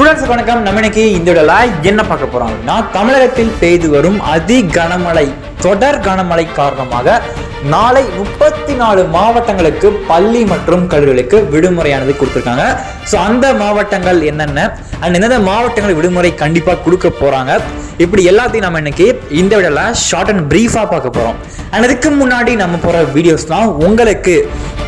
Students வணக்கம். நம்ம இன்னைக்கு இந்த என்ன பார்க்க போறோம் அப்படின்னா தமிழகத்தில் பெய்து வரும் அதி கனமழை தொடர் கனமழை காரணமாக நாளை முப்பத்தி நாலு மாவட்டங்களுக்கு பள்ளி மற்றும் கல்லூரிகளுக்கு விடுமுறையானது கொடுத்துருக்காங்க. ஸோ அந்த மாவட்டங்கள் என்னென்ன? அண்ட் எந்தெந்த மாவட்டங்கள் விடுமுறை கண்டிப்பாக கொடுக்க போகிறாங்க இப்படி எல்லாத்தையும் நம்ம இன்னைக்கு இந்த விடல ஷார்ட் அண்ட் ப்ரீஃபாக பார்க்க போகிறோம் அண்ட் அதுக்கு முன்னாடி நம்ம போகிற வீடியோஸ்லாம் உங்களுக்கு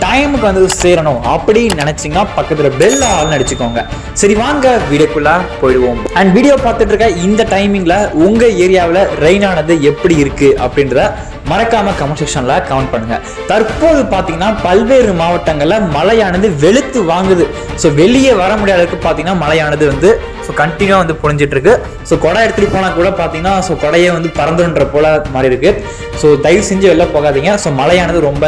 டைமுக்கு வந்து சேரணும் அப்படின்னு நினச்சிங்கன்னா பக்கத்தில் பெல் ஆல் அடிச்சுக்கோங்க. சரி வாங்க வீடியோக்குள்ளே போயிடுவோம். அண்ட் வீடியோ பார்த்துட்டு இருக்க இந்த டைமிங்கில் உங்கள் ஏரியாவில் ரெயின் ஆனது எப்படி இருக்குது அப்படின்றத மறக்காம கமெண்ட் செக்ஷன்ல கமெண்ட் பண்ணுங்க. தற்போது பாத்தீங்கன்னா பல்வேறு மாவட்டங்கள்ல மழையானது வெளுத்து வாங்குது. ஸோ வெளியே வர முடியாத அளவுக்கு பாத்தீங்கன்னா மழையானது வந்து ஸோ கண்டினியூ வந்து பொழிஞ்சிட்டு இருக்கு ஸோ கொடை எடுத்துட்டு போனா கூட பாத்தீங்கன்னா ஸோ கொடையே வந்து பறந்துன்ற போல மாதிரி இருக்கு ஸோ தயவு செஞ்சு வெளில போகாதீங்க. ஸோ மழையானது ரொம்ப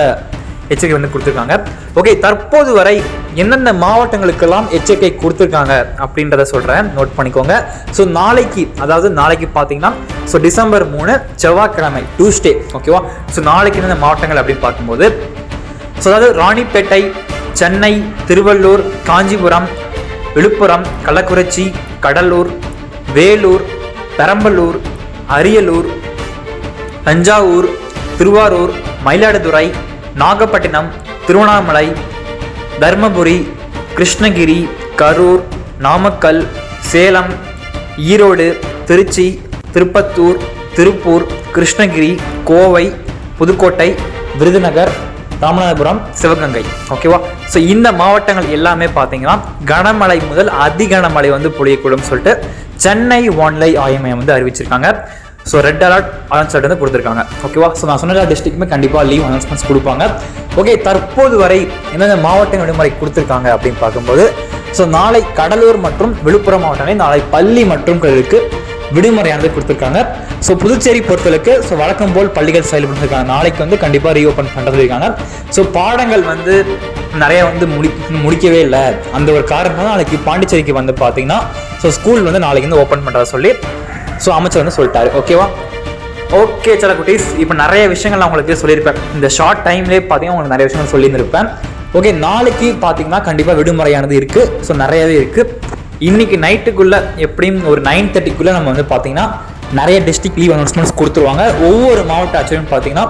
எச்சரிக்கை வந்து கொடுத்துருக்காங்க. ஓகே தற்போது வரை என்னென்ன மாவட்டங்களுக்கெல்லாம் எச்சரிக்கை கொடுத்துருக்காங்க அப்படின்றத சொல்கிறேன் நோட் பண்ணிக்கோங்க. ஸோ நாளைக்கு அதாவது நாளைக்கு பார்த்தீங்கன்னா ஸோ டிசம்பர் மூணு செவ்வாய்க்கிழமை டியூஸ்டே ஓகேவா ஸோ நாளைக்கு என்னென்ன மாவட்டங்கள் அப்படின்னு பார்க்கும்போது ஸோ அதாவது ராணிப்பேட்டை சென்னை திருவள்ளூர் காஞ்சிபுரம் விழுப்புரம் கள்ளக்குறிச்சி கடலூர் வேலூர் பெரம்பலூர் அரியலூர் தஞ்சாவூர் திருவாரூர் மயிலாடுதுறை நாகப்பட்டினம் திருவண்ணாமலை தர்மபுரி கிருஷ்ணகிரி கரூர் நாமக்கல் சேலம் ஈரோடு திருச்சி திருப்பத்தூர் திருப்பூர் கிருஷ்ணகிரி கோவை புதுக்கோட்டை விருதுநகர் ராமநாதபுரம் சிவகங்கை. ஓகேவா ஸோ இந்த மாவட்டங்கள் எல்லாமே பார்த்தீங்கன்னா கனமழை முதல் அதிகனமழை வந்து பொழியக்கூடும் சொல்லிட்டு சென்னை வானிலை ஆய்வு மையம் வந்து அறிவிச்சிருக்காங்க. ஸோ ரெட் அலர்ட் அனௌன்ஸ்மெண்ட் வந்து கொடுத்துருக்காங்க. ஓகேவா ஸோ நான் சொன்ன டிஸ்ட்ரிக்ட்டுமே கண்டிப்பாக லீவ் அனௌன்ஸ்மெண்ட்ஸ் கொடுப்பாங்க. ஓகே தற்போது வரை எந்தெந்த மாவட்ட விடுமுறை கொடுத்துருக்காங்க அப்படின்னு பார்க்கும்போது ஸோ நாளை கடலூர் மற்றும் விழுப்புரம் மாவட்டங்களில் நாளை பள்ளி மற்றும் கல்லூரிக்கு விடுமுறையானது கொடுத்துருக்காங்க. ஸோ புதுச்சேரி பொறுத்தளவுக்கு ஸோ வழக்கம் போல் பள்ளிகள் செயல்படுத்திருக்காங்க நாளைக்கு வந்து கண்டிப்பாக ரீஓப்பன் பண்ணுறது இருக்காங்க. ஸோ பாடங்கள் வந்து நிறைய வந்து முடி முடிக்கவே இல்லை. அந்த ஒரு காரணம் நாளைக்கு பாண்டிச்சேரிக்கு வந்து பார்த்தீங்கன்னா ஸோ ஸ்கூல் வந்து நாளைக்கு வந்து ஓப்பன் பண்ணுறதா சொல்லி ஸோ அமைச்சர் வந்து சொல்லிட்டாரு. ஓகேவா ஓகே சில குட்டீஸ் இப்போ நிறைய விஷயங்கள் நான் உங்களுக்கு சொல்லியிருப்பேன். இந்த ஷார்ட் டைம்லேயே பார்த்தீங்கன்னா உங்களுக்கு நிறைய விஷயங்கள் சொல்லியிருந்திருப்பேன். ஓகே நாளைக்கு பார்த்தீங்கன்னா கண்டிப்பாக விடுமுறையானது இருக்குது ஸோ நிறையவே இருக்குது இன்னைக்கு நைட்டுக்குள்ளே எப்படியும் ஒரு நைன் தேர்ட்டிக்குள்ளே நம்ம வந்து பார்த்தீங்கன்னா நிறைய டிஸ்ட்ரிக்ட் லீவ் அனௌன்ஸ்மெண்ட்ஸ் கொடுத்துருவாங்க. ஒவ்வொரு மாவட்ட ஆட்சியரும் பார்த்தீங்கன்னா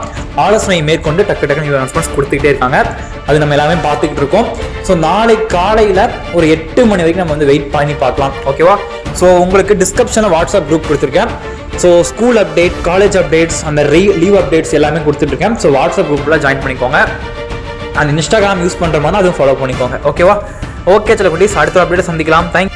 ஆலோசனை மேற்கொண்டு டக்கு டக்கு லீவ் அனௌன்ஸ்மெண்ட்ஸ் கொடுத்துக்கிட்டே இருக்காங்க. அது நம்ம எல்லாமே பார்த்துக்கிட்டு இருக்கோம். ஸோ நாளை காலையில் ஒரு எட்டு மணி வரைக்கும் நம்ம வந்து வெயிட் பண்ணி பார்க்கலாம். ஓகேவா ஸோ உங்களுக்கு டிஸ்கிரிப்ஷனில் வாட்ஸ்அப் குரூப் கொடுத்துருக்கேன். So school update college updates அந்த ரீ லீவ் அப்டேட்ஸ் எல்லாமே கொடுத்துட்ருக்கேன் ஸோ வாட்ஸ்அப் குரூப்பில் ஜாயின் பண்ணிக்கோங்க. அண்ட் இன்ஸ்டாகிராம் யூஸ் பண்ணுற மாதிரி அதுவும் ஃபாலோ பண்ணிக்கோங்க. ஓகேவா ஓகே சில குட்டீஸ் அடுத்த அப்டேட் சந்திக்கலாம். தேங்க்